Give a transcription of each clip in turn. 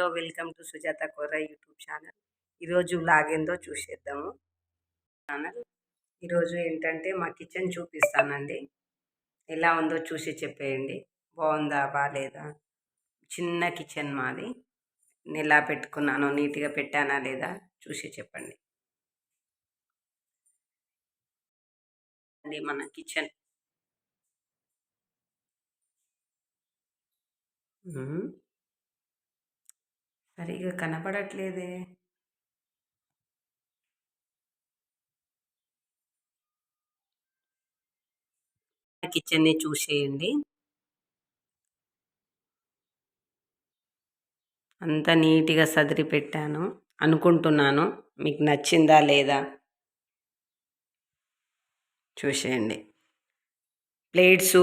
Hello welcome to Sujatha కొర్ర YouTube channel. ఈరోజు లాగిందో చూసేద్దాము. ఛానల్ ఈరోజు ఏంటంటే మా కిచెన్ చూపిస్తానండి. ఎలా ఉందో చూసి చెప్పేయండి. బాగుందా బాగాలేదా చిన్న కిచెన్ మాది. నేను ఎలా పెట్టుకున్నానో నీట్గా పెట్టానా లేదా చూసి చెప్పండి. అండి మన కిచెన్. సరిగా కనపడట్లేదే. కిచెన్ని చూసేయండి. అంత నీట్గా సదిరి పెట్టాను. అనుకుంటున్నాను మీకు నచ్చిందా లేదా? చూసేయండి. ప్లేట్సు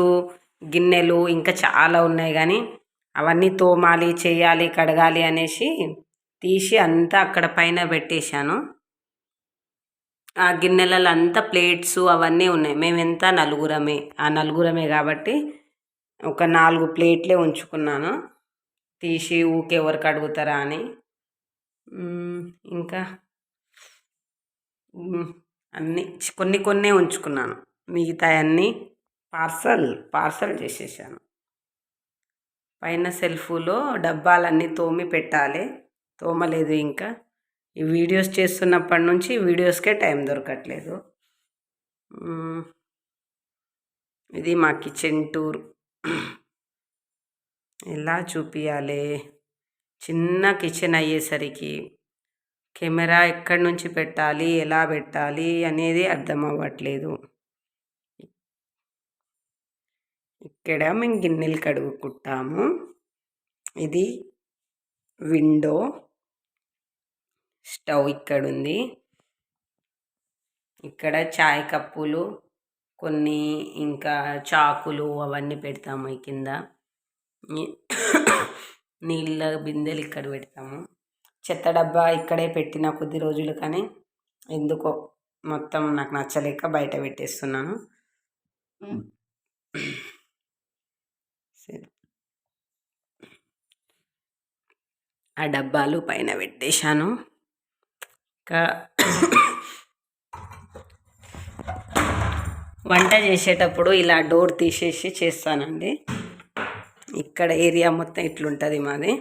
గిన్నెలు ఇంకా చాలా ఉన్నాయి కానీ అవన్నీ తోమాలి చేయాలి కడగాలి అనేసి తీసి అంతా అక్కడ పైన పెట్టేశాను. ఆ గిన్నెలలో అంతా ప్లేట్స్ అవన్నీ ఉన్నాయి. మేము ఎంత నలుగురమే. ఆ నలుగురమే కాబట్టి ఒక నాలుగు ప్లేట్లే ఉంచుకున్నాను. తీసి ఊకే ఎవరికి అడుగుతారా అని. ఇంకా అన్నీ కొన్ని కొన్నే ఉంచుకున్నాను. మిగతా అన్నీ పార్సల్ పార్సల్ చేసేసాను. పైన సెల్ఫ్లో డబ్బాలన్నీ తోమి పెట్టాలి. తోమలేదు ఇంకా. ఈ వీడియోస్ చేస్తున్నప్పటి నుంచి వీడియోస్కే టైం దొరకట్లేదు. ఇది మా కిచెన్ టూర్. ఎలా చూపించాలి చిన్న కిచెన్ అయ్యేసరికి కెమెరా ఎక్కడి నుంచి పెట్టాలి? ఎలా పెట్టాలి? అనేది అర్థం అవ్వట్లేదు ఇక్కడ మేము గిన్నెలు కడుగుకుంటాము. ఇది విండో. స్టవ్ ఇక్కడ ఉంది ఇక్కడ చాయ్ కప్పులు కొన్ని ఇంకా చాకులు అవన్నీ పెడతాము ఈ కింద. నీళ్ళ బిందెలు ఇక్కడ పెడతాము. చెత్త డబ్బా ఇక్కడే పెట్టిన కొద్ది రోజులు కానీ ఎందుకో మొత్తం నాకు నచ్చలేక బయట పెట్టేస్తున్నాను. ఆ డబ్బాలు పైన పెట్టేశాను. ఇంకా వంట చేసేటప్పుడు ఇలా డోర్ తీసేసి చేస్తానండి. ఇక్కడ ఏరియా మొత్తం ఇట్లుంటుంది మాది.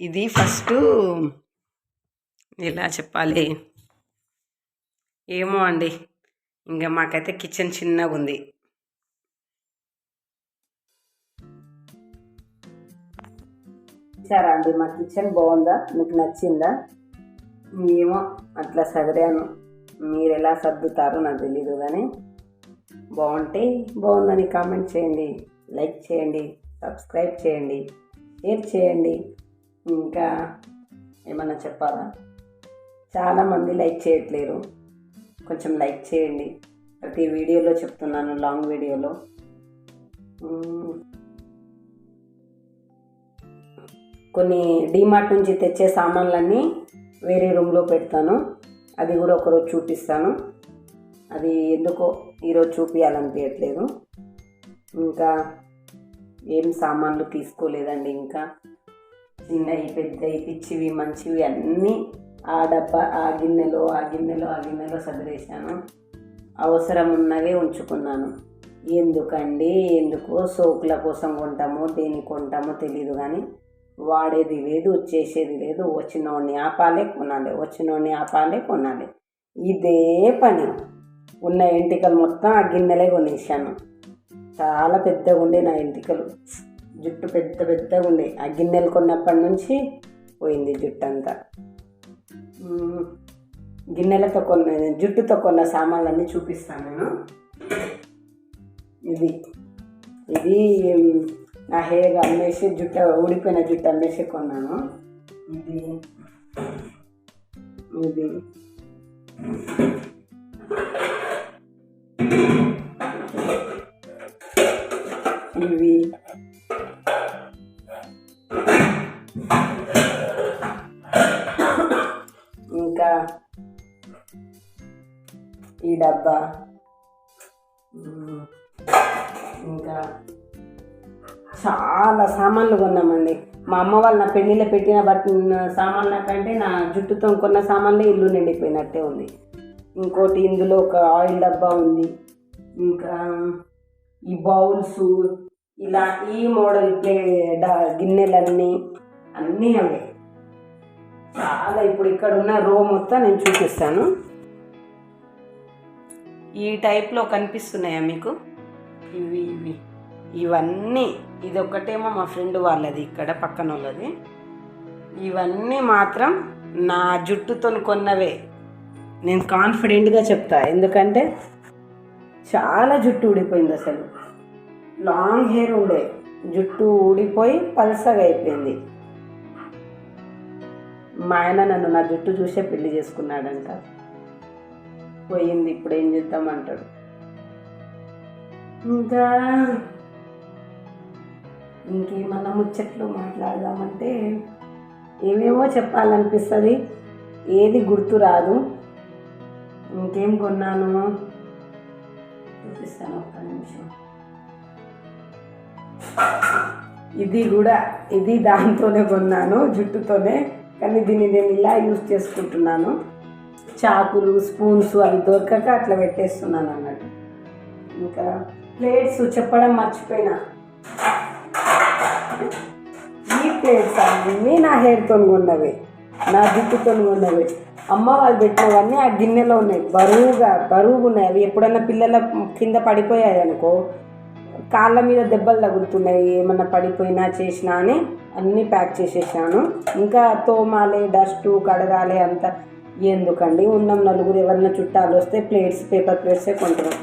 ఇది ఫస్ట్ ఎలా చెప్పాలి? ఏమో అండి. ఇంకా మాకైతే కిచెన్ చిన్నగా ఉంది సరే అండి మా కిచెన్ బాగుందా? మీకు నచ్చిందా? ఏమో అట్లా సదిరాను. మీరు ఎలా సర్దుతారో నాకు తెలీదు కానీ బాగుంటే బాగుందని కామెంట్ చేయండి లైక్ చేయండి సబ్స్క్రైబ్ చేయండి షేర్ చేయండి. ఇంకా ఏమన్నా చెప్పాలా? చాలామంది లైక్ చేయట్లేరు. కొంచెం లైక్ చేయండి. ప్రతి వీడియోలో చెప్తున్నాను లాంగ్ వీడియోలో. కొన్ని డీమార్ట్ నుంచి తెచ్చే సామాన్లన్నీ వేరే రూమ్లో పెడతాను. అది కూడా ఒకరోజు చూపిస్తాను. అది ఎందుకో ఈరోజు చూపించాలనిపించట్లేదు ఇంకా ఏం సామాన్లు తీసుకోలేదండి ఇంకా. చిన్నవి పెద్దవి పిచ్చివి మంచివి అన్నీ ఆ డబ్బా ఆ గిన్నెలో ఆ గిన్నెలో ఆ గిన్నెలో సదిరేశాను. అవసరం ఉన్నవే ఉంచుకున్నాను. ఎందుకండి? ఎందుకు? సోకుల కోసం కొంటామో దేని కొంటామో తెలియదు కానీ వాడేది లేదు చేసేది లేదు. వచ్చినోడిని ఆపాలే కొనాలి. వచ్చినోడిని ఆపాలే కొనాలి. ఇదే పని. ఉన్న ఎంటికలు మొత్తం ఆ గిన్నెలే కొనేసాను చాలా పెద్దగా ఉండే నా ఎంటికలు. జుట్టు పెద్ద పెద్దగా ఉండే. ఆ గిన్నెలు కొన్నప్పటి నుంచి పోయింది జుట్టు అంతా గిన్నెలతో కొన్న జుట్టుతో కొన్న సామాన్లన్నీ చూపిస్తాను నేను. ఇది. ఇది నా హెయిర్ అమ్మేసి జుట్టు ఊడిపోయిన జుట్టు అమ్మేసి కొన్నాను. ఇది. ఇది. ఇవి. ఈ డబ్బా. ఇంకా చాలా సామాన్లు కొన్నామండి. మా అమ్మ వాళ్ళు నా పెళ్ళిలో పెట్టిన బట్ సామాన్ల కంటే నా జుట్టుతో కొన్న సామాన్లే ఇల్లు నిండిపోయినట్టే ఉంది. ఇంకోటి ఇందులో ఒక ఆయిల్ డబ్బా ఉంది. ఇంకా ఈ బౌల్స్ ఇలా ఈ మోడల్ ప్లే డ- గిన్నెలన్నీ అన్నీ అవే. చాలా ఇప్పుడు ఇక్కడ ఉన్న రో మొత్తం నేను చూపిస్తాను. ఈ టైప్లో కనిపిస్తున్నాయా మీకు? ఇవి ఇవి. ఇవన్నీ. ఇది ఒకటేమో మా ఫ్రెండ్ వాళ్ళది ఇక్కడ పక్కన వాళ్ళది ఇవన్నీ మాత్రం నా జుట్టుతో కొన్నవే. నేను కాన్ఫిడెంట్గా చెప్తా. ఎందుకంటే చాలా జుట్టు ఊడిపోయింది అసలు. లాంగ్ హెయిర్ ఉండే జుట్టు ఊడిపోయి పల్సగా అయిపోయింది. మా ఆయన నన్ను నా జుట్టు చూసే పెళ్ళి చేసుకున్నాడంట. పోయింది ఇప్పుడు ఏం చేద్దామంటాడు ఇంకా ఇంకేమన్నా ముచ్చట్లు మాట్లాడదామంటే ఏమేమో చెప్పాలనిపిస్తుంది. ఏది గుర్తు రాదు. ఇంకేం కొన్నాను? చూపిస్తాను ఒక్క నిమిషం. ఇది కూడా ఇది దాంతోనే కొన్నాను జుట్టుతోనే. కానీ దీన్ని నేను ఇలా యూస్ చేసుకుంటున్నాను. చాకులు స్పూన్స్ అవి దొరకక అట్లా పెట్టేస్తున్నాను అన్నట్టు. ఇంకా ప్లేట్స్ చెప్పడం మర్చిపోయినా. ఈ ప్లేట్స్ అన్నీ నా హెయిర్తో తొనుగున్నవి నా జుట్టుతో ఉన్నవి అమ్మ వాళ్ళు పెట్టినవన్నీ ఆ గిన్నెలో ఉన్నాయి. బరువుగా బరువుగా ఉన్నాయి. అవి ఎప్పుడన్నా పిల్లల కింద పడిపోయాయి అనుకో కాళ్ళ మీద దెబ్బలు తగులుతున్నాయి. ఏమన్నా పడిపోయినా చేసినా అని అన్నీ ప్యాక్ చేసేసాను. ఇంకా తోమాలి డస్ట్ కడగాలి అంత ఎందుకండి? ఉన్నాం నలుగురు ఎవరైనా చుట్టాలు వస్తే ప్లేట్స్ పేపర్ ప్లేట్సే కొంటాం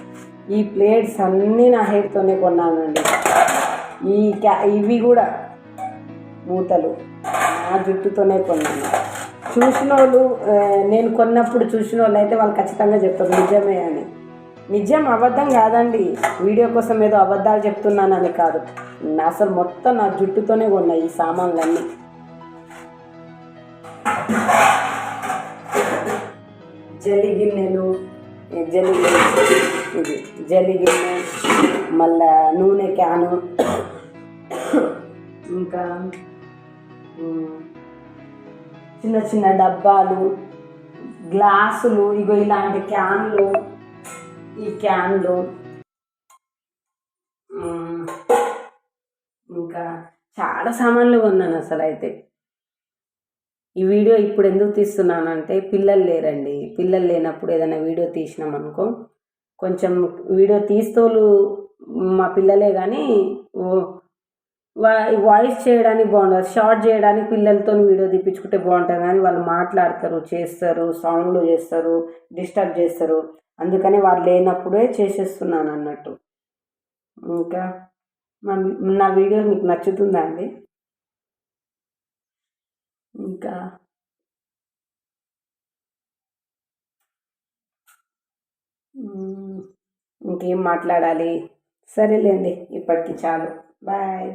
ఈ ప్లేట్స్ అన్నీ నా హెయిర్తోనే కొన్నానండి. ఈ క్యా ఇవి కూడా మూతలు నా జుట్టుతోనే కొన్నాను. చూసిన వాళ్ళు నేను కొన్నప్పుడు చూసిన వాళ్ళు అయితే వాళ్ళు ఖచ్చితంగా చెప్తారు నిజమే అని. నిజం అబద్ధం కాదండి. వీడియో కోసం ఏదో అబద్ధాలు చెప్తున్నానని కాదు. నా అసలు మొత్తం నా జుట్టుతోనే కొన్నాయి ఈ సామాన్లన్నీ. జలి గిన్నెలు జలి ఇది జలి గిన్నె మళ్ళా నూనె క్యాను ఇంకా చిన్న చిన్న డబ్బాలు గ్లాసులు ఇగో ఇలాంటి క్యాన్లు ఈ క్యాన్లు ఇంకా చాలా సామాన్లు కొన్నాను అసలు అయితే ఈ వీడియో ఇప్పుడు ఎందుకు తీస్తున్నానంటే పిల్లలు లేరండి. పిల్లలు లేనప్పుడు ఏదైనా వీడియో తీసినాం అనుకో కొంచెం వీడియో తీస్తోళ్ళు మా పిల్లలే కానీ వాయిస్ చేయడానికి బాగుంటుంది షార్ట్ చేయడానికి పిల్లలతో వీడియో తీపించుకుంటే బాగుంటుంది కానీ వాళ్ళు మాట్లాడతారు చేస్తారు సౌండ్లు చేస్తారు డిస్టర్బ్ చేస్తారు. అందుకని వాళ్ళు లేనప్పుడే చేసేస్తున్నాను అన్నట్టు ఇంకా నా వీడియో మీకు నచ్చుతుందా అండి? ఇంకా ఇంకేం మాట్లాడాలి? సరేలేండి ఇప్పటికి చాలు. బాయ్.